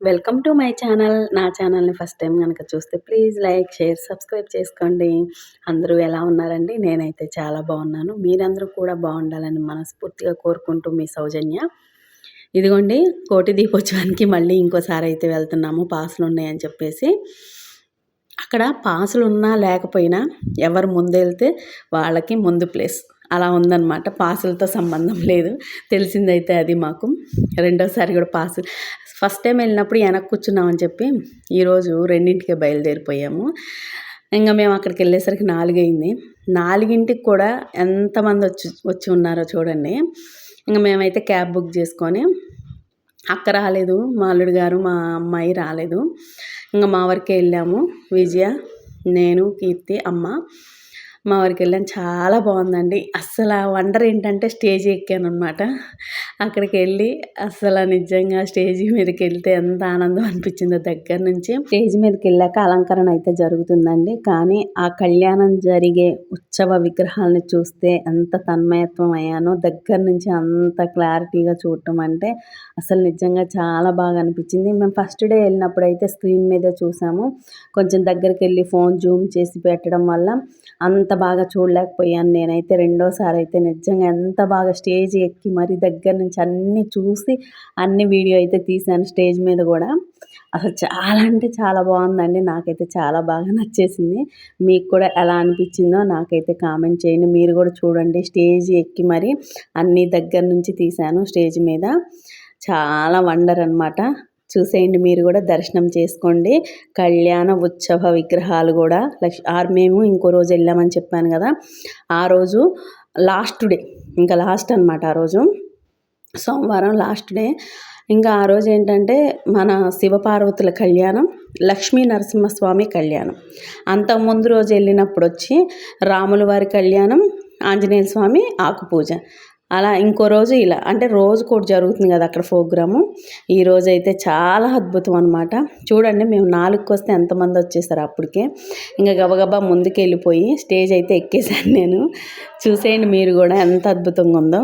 Welcome to my channel. నా ఛానల్ని first time కనుక చూస్తే ప్లీజ్ లైక్ షేర్ సబ్స్క్రైబ్ చేసుకోండి. అందరూ ఎలా ఉన్నారండి? నేనైతే చాలా బాగున్నాను. మీరందరూ కూడా బాగుండాలని మనస్ఫూర్తిగా కోరుకుంటూ మీ సౌజన్య. ఇదిగోండి కోటి దీపోత్సవానికి మళ్ళీ ఇంకోసారి అయితే వెళ్తున్నాము. పాసులు ఉన్నాయని చెప్పేసి. అక్కడ పాసులు ఉన్నా లేకపోయినా ఎవరు ముందు వెళ్తే వాళ్ళకి ముందు ప్లేస్. అలా ఉందన్నమాట. పాసులతో సంబంధం లేదు. తెలిసిందైతే అది మాకు. రెండోసారి కూడా పాసు. ఫస్ట్ టైం వెళ్ళినప్పుడు వెనక్కి కూర్చున్నామని చెప్పి ఈరోజు రెండింటికే బయలుదేరిపోయాము. ఇంకా మేము అక్కడికి వెళ్ళేసరికి నాలుగైంది. నాలుగింటికి కూడా ఎంతమంది వచ్చి వచ్చి ఉన్నారో చూడండి. ఇంకా మేమైతే క్యాబ్ బుక్ చేసుకొని అక్క రాలేదు మా అల్లుడు గారు మా అమ్మాయి రాలేదు. ఇంకా మా వరకే వెళ్ళాము. విజయ నేను కీర్తి అమ్మ. మా ఊరికి వెళ్ళాను చాలా బాగుందండి. అస్సలు ఆ వండర్ ఏంటంటే స్టేజ్ ఎక్కాను అనమాట అక్కడికి వెళ్ళి అస్సలు నిజంగా స్టేజ్ మీదకి వెళ్తే ఎంత ఆనందం అనిపించిందో దగ్గర నుంచి. స్టేజ్ మీదకి వెళ్ళాక అలంకరణ అయితే జరుగుతుందండి. కానీ ఆ కళ్యాణం జరిగే ఉత్సవ విగ్రహాలను చూస్తే ఎంత తన్మయత్వం అయ్యానో దగ్గర నుంచి అంత క్లారిటీగా చూడటం అంటే అసలు నిజంగా చాలా బాగా అనిపించింది. మేము ఫస్ట్ డే వెళ్ళినప్పుడు అయితే స్క్రీన్ మీద చూసాము. కొంచెం దగ్గరికి వెళ్ళి ఫోన్ జూమ్ చేసి పెట్టడం వల్ల అంత బాగా చూడలేకపోయాను. నేనైతే రెండోసారి అయితే నిజంగా ఎంత బాగా స్టేజ్ ఎక్కి మరి దగ్గర నుంచి అన్నీ చూసి అన్ని వీడియో అయితే తీశాను స్టేజ్ మీద కూడా. అసలు చాలా అంటే చాలా బాగుందండి. నాకైతే చాలా బాగా నచ్చేసింది. మీకు కూడా ఎలా అనిపించిందో నాకైతే కామెంట్ చేయండి. మీరు కూడా చూడండి. స్టేజ్ ఎక్కి మరి అన్ని దగ్గర నుంచి తీశాను స్టేజ్ మీద. చాలా వండర్ అనమాట చూసేయండి మీరు కూడా దర్శనం చేసుకోండి. కళ్యాణ ఉత్సవ విగ్రహాలు కూడా లక్ష ఆరు మేము ఇంకో రోజు వెళ్ళామని చెప్పాను కదా. ఆ రోజు లాస్ట్ డే ఇంకా లాస్ట్ అనమాట ఆ రోజు. సోమవారం లాస్ట్ డే. ఇంకా ఆ రోజు ఏంటంటే మన శివపార్వతుల కళ్యాణం లక్ష్మీ నరసింహస్వామి కళ్యాణం. అంత ముందు రోజు వెళ్ళినప్పుడు వచ్చి రాముల వారి కళ్యాణం ఆంజనేయ స్వామి ఆకు పూజ అలా ఇంకో రోజు ఇలా అంటే రోజు కూడా జరుగుతుంది కదా అక్కడ ప్రోగ్రాము. ఈ రోజు అయితే చాలా అద్భుతం అనమాట చూడండి మేము నాలుగుకి వస్తే ఎంతమంది వచ్చేసారు అప్పటికే. ఇంకా గబగబా ముందుకు వెళ్ళిపోయి స్టేజ్ అయితే ఎక్కేసాను నేను. చూసేయండి మీరు కూడా ఎంత అద్భుతంగా ఉందో.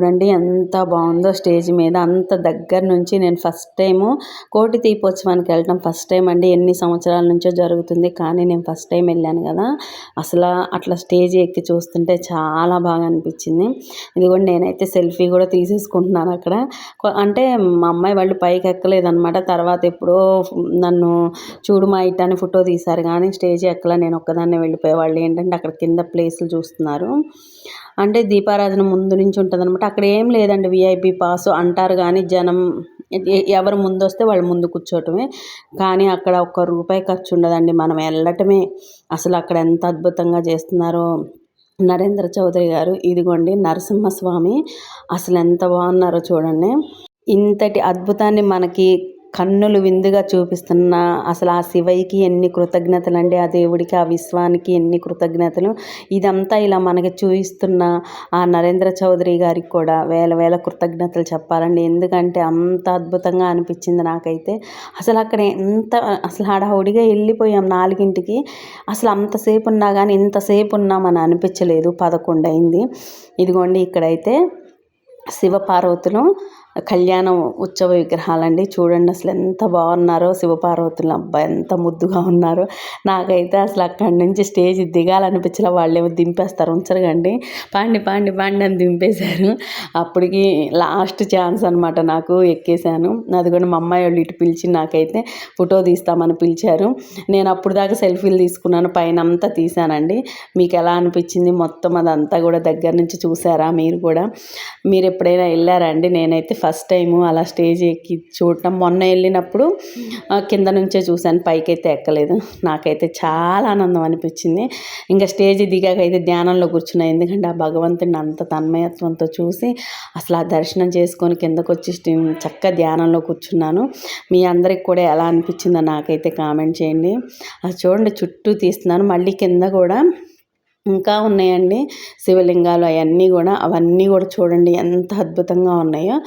చూడండి ఎంత బాగుందో స్టేజ్ మీద. అంత దగ్గర నుంచి నేను ఫస్ట్ టైము కోటి దీపోత్సవానికి వెళ్ళటం ఫస్ట్ టైం అండి. ఎన్ని సంవత్సరాల నుంచో జరుగుతుంది కానీ నేను ఫస్ట్ టైం వెళ్ళాను కదా. అసలు అట్లా స్టేజ్ ఎక్కి చూస్తుంటే చాలా బాగా అనిపించింది. ఇదిగోండి నేనైతే సెల్ఫీ కూడా తీసేసుకుంటున్నాను అక్కడ. అంటే మా అమ్మాయి వాళ్ళు పైకి ఎక్కలేదనమాట తర్వాత ఎప్పుడో నన్ను చూడు మా ఇట్ట అని ఫోటో తీశారు కానీ స్టేజ్ ఎక్కల. నేను ఒక్కదాన్నే వెళ్ళిపోయే వాళ్ళు ఏంటంటే అక్కడ కింద ప్లేసులు చూస్తున్నారు. అంటే దీపారాధన ముందు నుంచి ఉంటుంది అనమాట అక్కడ ఏం లేదండి విఐపి పాస్ అంటారు కానీ జనం ఎవరు ముందు వస్తే వాళ్ళు ముందు కూర్చోవటమే కానీ అక్కడ ఒక్క రూపాయి ఖర్చు ఉండదండి మనం వెళ్ళటమే అసలు అక్కడ ఎంత అద్భుతంగా చేస్తున్నారో. నరేంద్ర చౌదరి గారు ఇదిగోండి నరసింహస్వామి అసలు ఎంత బాగున్నారో చూడండి. ఇంతటి అద్భుతాన్ని మనకి కన్నులు విందుగా చూపిస్తున్న అసలు ఆ శివయ్యకి ఎన్ని కృతజ్ఞతలు అండి ఆ దేవుడికి ఆ విశ్వానికి ఎన్ని కృతజ్ఞతలు. ఇదంతా ఇలా మనకి చూపిస్తున్న ఆ నరేంద్ర చౌదరి గారికి కూడా వేల వేల కృతజ్ఞతలు చెప్పాలండి. ఎందుకంటే అంత అద్భుతంగా అనిపించింది నాకైతే. అసలు అక్కడ ఎంత అసలు హడావుడిగా వెళ్ళిపోయాం నాలుగింటికి. అసలు అంతసేపు ఉన్నా కానీ ఇంతసేపు ఉన్నామని అనిపించలేదు. పదకొండు అయింది. ఇదిగోండి ఇక్కడైతే శివపార్వతులు కళ్యాణం ఉత్సవ విగ్రహాలండి. చూడండి అసలు ఎంత బాగున్నారో శివపార్వతులు అబ్బాయి ఎంత ముద్దుగా ఉన్నారో. నాకైతే అసలు అక్కడి నుంచి స్టేజ్ దిగాలనిపించలే వాళ్ళేమో దింపేస్తారు. ఉంచరుగండి. పాండి పాండి పాండి అని దింపేశారు. అప్పటికి లాస్ట్ ఛాన్స్ అనమాట నాకు ఎక్కేశాను. అది కూడా మా అమ్మాయి వాళ్ళు ఇటు పిలిచి నాకైతే ఫోటో తీస్తామని పిలిచారు. నేను అప్పుడు దాకా సెల్ఫీలు తీసుకున్నాను పైన అంతా తీశానండి. మీకు ఎలా అనిపించింది మొత్తం అదంతా కూడా దగ్గర నుంచి చూసారా మీరు కూడా? మీరు ఎప్పుడైనా వెళ్ళారా అండి? నేనైతే ఫస్ట్ టైము అలా స్టేజ్ ఎక్కి చూడటం. మొన్న వెళ్ళినప్పుడు కింద నుంచే చూశాను. పైకైతే ఎక్కలేదు. నాకైతే చాలా ఆనందం అనిపించింది. ఇంకా స్టేజ్ దిగాక అయితే ధ్యానంలో కూర్చున్నా. ఎందుకంటే ఆ భగవంతుడిని అంత తన్మయత్వంతో చూసి అసలు ఆ దర్శనం చేసుకొని కిందకు వచ్చి చక్కగా ధ్యానంలో కూర్చున్నాను. మీ అందరికి కూడా ఎలా అనిపించిందో నాకైతే కామెంట్ చేయండి. అది చూడండి చుట్టూ తీస్తున్నాను. మళ్ళీ కింద కూడా ఇంకా ఉన్నాయండి. శివలింగాలు అవన్నీ కూడా అవన్నీ కూడా చూడండి. ఎంత అద్భుతంగా ఉన్నాయో.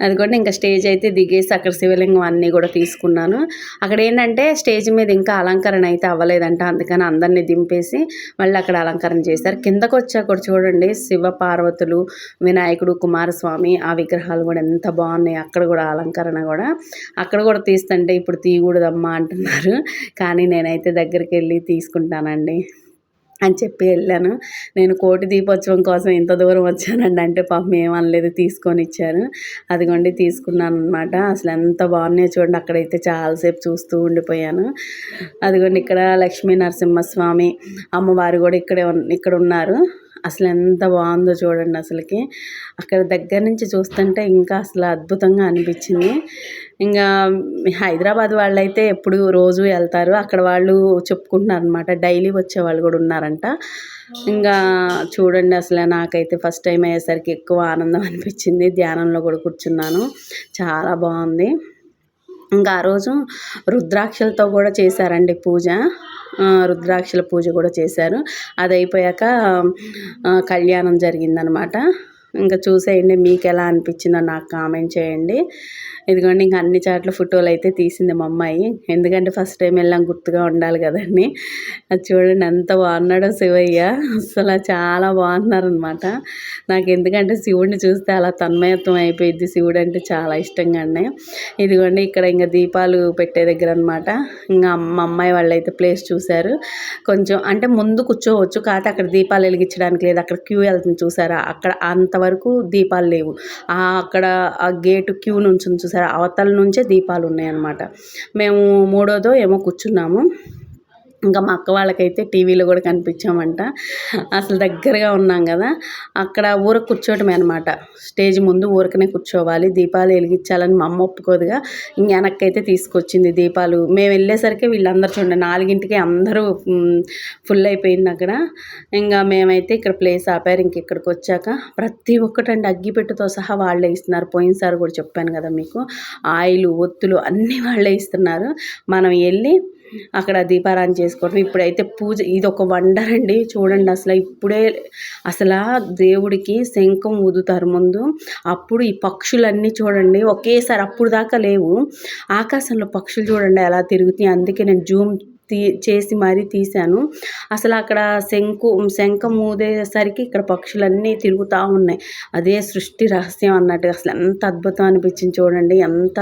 అది కూడా ఇంకా స్టేజ్ అయితే దిగేసి అక్కడ శివలింగం అన్నీ కూడా తీసుకున్నాను. అక్కడ ఏంటంటే స్టేజ్ మీద ఇంకా అలంకరణ అయితే అవ్వలేదంట. అందుకని అందరినీ దింపేసి మళ్ళీ అక్కడ అలంకరణ చేశారు. కిందకు వచ్చాక కూడా చూడండి శివ పార్వతులు వినాయకుడు కుమారస్వామి ఆ విగ్రహాలు కూడా ఎంత బాగున్నాయి. అక్కడ కూడా అలంకరణ కూడా. అక్కడ కూడా తీస్తుంటే ఇప్పుడు తీయకూడదమ్మా అంటున్నారు. కానీ నేనైతే దగ్గరికి వెళ్ళి తీసుకుంటానండి. అని చెప్పి వెళ్ళాను. నేను కోటి దీపోత్సవం కోసం ఇంత దూరం వచ్చానండి అంటే పాపం ఏమనలేదు తీసుకొని ఇచ్చారు. అదిగోండి తీసుకున్నాను అనమాట అసలు ఎంత బాగున్నాయో చూడండి అక్కడైతే చాలాసేపు చూస్తూ ఉండిపోయాను. అదిగోండి ఇక్కడ లక్ష్మీ నరసింహస్వామి అమ్మవారు కూడా ఇక్కడే ఉన్- ఇక్కడ ఉన్నారు. అసలు ఎంత బాగుందో చూడండి అసలుకి. అక్కడ దగ్గర నుంచి చూస్తుంటే ఇంకా అసలు అద్భుతంగా అనిపించింది. ఇంకా హైదరాబాద్ వాళ్ళైతే ఎప్పుడు రోజు వెళ్తారు. అక్కడ వాళ్ళు చెప్పుకుంటున్నారు అనమాట డైలీ వచ్చే వాళ్ళు కూడా ఉన్నారంట. ఇంకా చూడండి అసలు నాకైతే ఫస్ట్ టైం అయ్యేసరికి ఎక్కువ ఆనందం అనిపించింది. ధ్యానంలో కూడా కూర్చున్నాను. చాలా బాగుంది. ఇంకా ఆ రోజు రుద్రాక్షలతో కూడా చేశారండి పూజ. రుద్రాక్షల పూజ కూడా చేశారు. అది అయిపోయాక కళ్యాణం జరిగిందనమాట ఇంకా చూసేయండి మీకు ఎలా అనిపించిందో నాకు కామెంట్ చేయండి. ఇదిగోండి ఇంకా అన్ని చాట్ల ఫోటోలు అయితే తీసింది మా అమ్మాయి. ఎందుకంటే ఫస్ట్ టైం వెళ్ళాం గుర్తుగా ఉండాలి కదండి. అది చూడండి ఎంత బాగున్నాడో శివయ్య. అసలు చాలా బాగున్నారనమాట నాకు ఎందుకంటే శివుడిని చూస్తే అలా తన్మయత్వం అయిపోయింది శివుడు అంటే చాలా ఇష్టంగా ఉన్నాయి ఇదిగోండి ఇక్కడ ఇంకా దీపాలు పెట్టే దగ్గర అనమాట ఇంకా మా అమ్మాయి వాళ్ళైతే ప్లేస్ చూశారు. కొంచెం అంటే ముందు కూర్చోవచ్చు కాకపోతే అక్కడ దీపాలు వెలిగించడానికి లేదు. అక్కడ క్యూ వెళ్తుంది చూసారా? అక్కడ అంతవరకు వరకు దీపాలు లేవు. అక్కడ ఆ గేటు క్యూ నుంచి ఉంది చూసారా? అవతల నుంచే దీపాలు ఉన్నాయన్నమాట. మేము మూడోదో ఏమో కూర్చున్నాము. ఇంకా మా అక్క వాళ్ళకైతే టీవీలో కూడా కనిపించామంట. అసలు దగ్గరగా ఉన్నాం కదా అక్కడ ఊరకు కూర్చోవటమే అనమాట స్టేజ్ ముందు ఊరకనే కూర్చోవాలి దీపాలు వెలిగించాలని మా అమ్మ ఒప్పుకోదుగా. ఇంక వెనక్కైతే తీసుకొచ్చింది దీపాలు. మేము వెళ్ళేసరికి వీళ్ళందరూ చూడండి నాలుగింటికి అందరూ ఫుల్ అయిపోయింది అక్కడ. ఇంకా మేమైతే ఇక్కడ ప్లేస్ ఆపారు ఇంక ఇక్కడికి వచ్చాక ప్రతి ఒక్కటండి అగ్గిపెట్టుతో సహా వాళ్ళే ఇస్తున్నారు. పోయినసారి కూడా చెప్పాను కదా మీకు ఆయిల్ ఒత్తులు అన్నీ వాళ్ళే ఇస్తున్నారు. మనం వెళ్ళి అక్కడ దీపారాధన చేసుకోవడం ఇప్పుడైతే పూజ ఇది ఒక వండర్ అండి. చూడండి అసలు ఇప్పుడే అసలు దేవుడికి శంఖం ఊదుతారు ముందు. అప్పుడు ఈ పక్షులన్నీ చూడండి ఒకేసారి అప్పుడు దాకా లేవు. ఆకాశంలో పక్షులు చూడండి ఎలా తిరుగుతాయి అందుకే నేను జూమ్ తీ చేసి మరీ తీశాను. అసలు అక్కడ శంకు శంఖం ఊదేసరికి ఇక్కడ పక్షులన్నీ తిరుగుతూ ఉన్నాయి. అదే సృష్టి రహస్యం అన్నట్టు. అసలు ఎంత అద్భుతం అనిపించింది చూడండి. ఎంత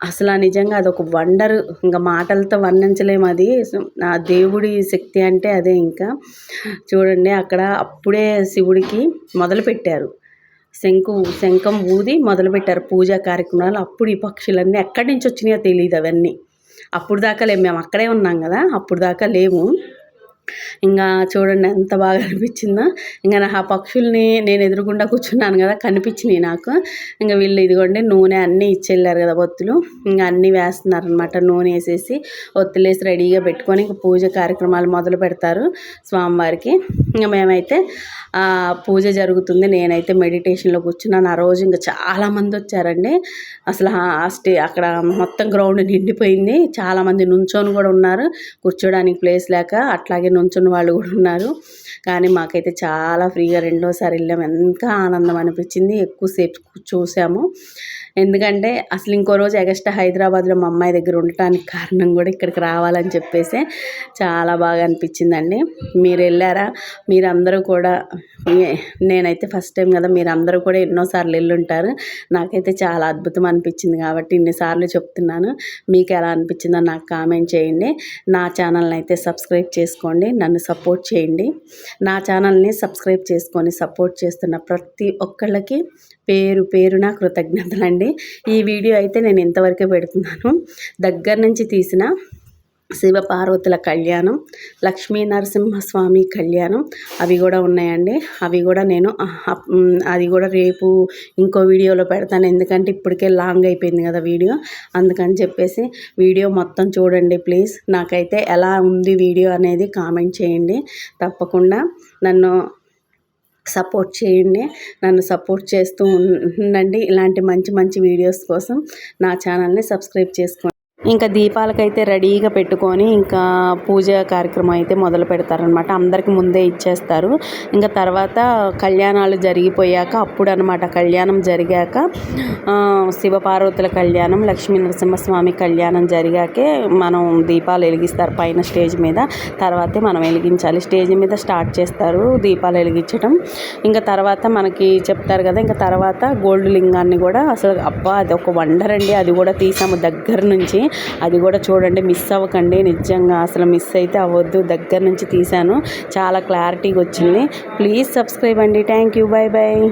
అసలు ఆ నిజంగా అదొక వండర్. ఇంకా మాటలతో వర్ణించలేము అది. ఆ దేవుడి శక్తి అంటే అదే ఇంకా. చూడండి అక్కడ అప్పుడే శివుడికి మొదలుపెట్టారు. శంకు శంఖం ఊది మొదలుపెట్టారు పూజా కార్యక్రమాలు. అప్పుడు ఈ పక్షులన్నీ ఎక్కడి నుంచి వచ్చినాయో తెలియదు అవన్నీ. అప్పుడు దాకా లేవు మేము అక్కడే ఉన్నాం కదా. అప్పుడు దాకా లేవు ఇంకా చూడండి ఎంత బాగా అనిపించిందో. ఇంకా నా ఆ పక్షుల్ని నేను ఎదురుగుండా కూర్చున్నాను కదా కనిపించినాయి నాకు. ఇంకా వీళ్ళు ఇదిగోండి నూనె అన్నీ ఇచ్చెళ్ళారు కదా ఒత్తులు ఇంకా అన్నీ వేస్తున్నారు అనమాట నూనె వేసేసి ఒత్తులేసి రెడీగా పెట్టుకొని ఇంకా పూజ కార్యక్రమాలు మొదలు పెడతారు స్వామివారికి. ఇంకా మేమైతే పూజ జరుగుతుంది. నేనైతే మెడిటేషన్లో కూర్చున్నాను. ఆ రోజు ఇంకా చాలామంది వచ్చారండి. అసలు స్టే అక్కడ మొత్తం గ్రౌండ్ నిండిపోయింది. చాలామంది నుంచొని కూడా ఉన్నారు. కూర్చోడానికి ప్లేస్ లేక అట్లాగే నుంచొని వాళ్ళు కూడా ఉన్నారు. కానీ మాకైతే చాలా ఫ్రీగా రెండోసారి వెళ్ళాము ఎంత ఆనందం అనిపించింది. ఎక్కువసేపు చూసాము ఎందుకంటే అసలు ఇంకో రోజు ఎగస్ట్రా హైదరాబాద్లో మా అమ్మాయి దగ్గర ఉండటానికి కారణం కూడా ఇక్కడికి రావాలని చెప్పేసి చాలా బాగా అనిపించిందండి. మీరు వెళ్ళారా? మీరందరూ కూడా నేనైతే ఫస్ట్ టైం కదా మీరు అందరూ కూడా ఎన్నోసార్లు వెళ్ళుంటారు. నాకైతే చాలా అద్భుతం అనిపించింది కాబట్టి ఇన్నిసార్లు చెప్తున్నాను. మీకు ఎలా అనిపించిందో నాకు కామెంట్ చేయండి. నా ఛానల్ని అయితే సబ్స్క్రైబ్ చేసుకోండి. నన్ను సపోర్ట్ చేయండి. నా ఛానల్ని సబ్స్క్రైబ్ చేసుకొని సపోర్ట్ చేస్తున్న ప్రతి ఒక్కళ్ళకి పేరు పేరున కృతజ్ఞతలండి. ఈ వీడియో అయితే నేను ఇంతవరకే పెడుతున్నాను. దగ్గర నుంచి తీసిన శివ పార్వతుల కళ్యాణం లక్ష్మీ నరసింహస్వామి కళ్యాణం అవి కూడా ఉన్నాయండి. అవి కూడా నేను అది కూడా రేపు ఇంకో వీడియోలో పెడతాను. ఎందుకంటే ఇప్పటికే లాంగ్ అయిపోయింది కదా వీడియో. అందుకని చెప్పేసి వీడియో మొత్తం చూడండి ప్లీజ్. నాకైతే ఎలా ఉంది వీడియో అనేది కామెంట్ చేయండి. తప్పకుండా నన్ను సపోర్ట్ చేయండి. నన్ను సపోర్ట్ చేస్తూ ఉండండి. ఇలాంటి మంచి మంచి వీడియోస్ కోసం నా ఛానల్ని సబ్స్క్రైబ్ చేసుకోండి. ఇంకా దీపాలకైతే రెడీగా పెట్టుకొని ఇంకా పూజ కార్యక్రమం అయితే మొదలు పెడతారనమాట అందరికి ముందే ఇచ్చేస్తారు. ఇంకా తర్వాత కళ్యాణాలు జరిగిపోయాక అప్పుడు అనమాట కళ్యాణం జరిగాక శివపార్వతుల కళ్యాణం లక్ష్మీ నరసింహస్వామి కళ్యాణం జరిగాకే మనం దీపాలు వెలిగిస్తారు పైన స్టేజ్ మీద. తర్వాతే మనం వెలిగించాలి. స్టేజ్ మీద స్టార్ట్ చేస్తారు దీపాలు వెలిగించడం ఇంకా తర్వాత మనకి చెప్తారు కదా ఇంకా తర్వాత గోల్డ్ లింగాన్ని కూడా అసలు అబ్బా అది ఒక వండర్ అండి. అది కూడా తీసాము దగ్గర నుంచి. అది కూడా చూడండి మిస్ అవ్వకండి. నిజంగా అసలు మిస్ అయితే అవ్వద్దు. దగ్గర నుంచి తీశాను. చాలా క్లారిటీగా వచ్చింది. ప్లీజ్ సబ్స్క్రైబ్ అండి. Thank you bye bye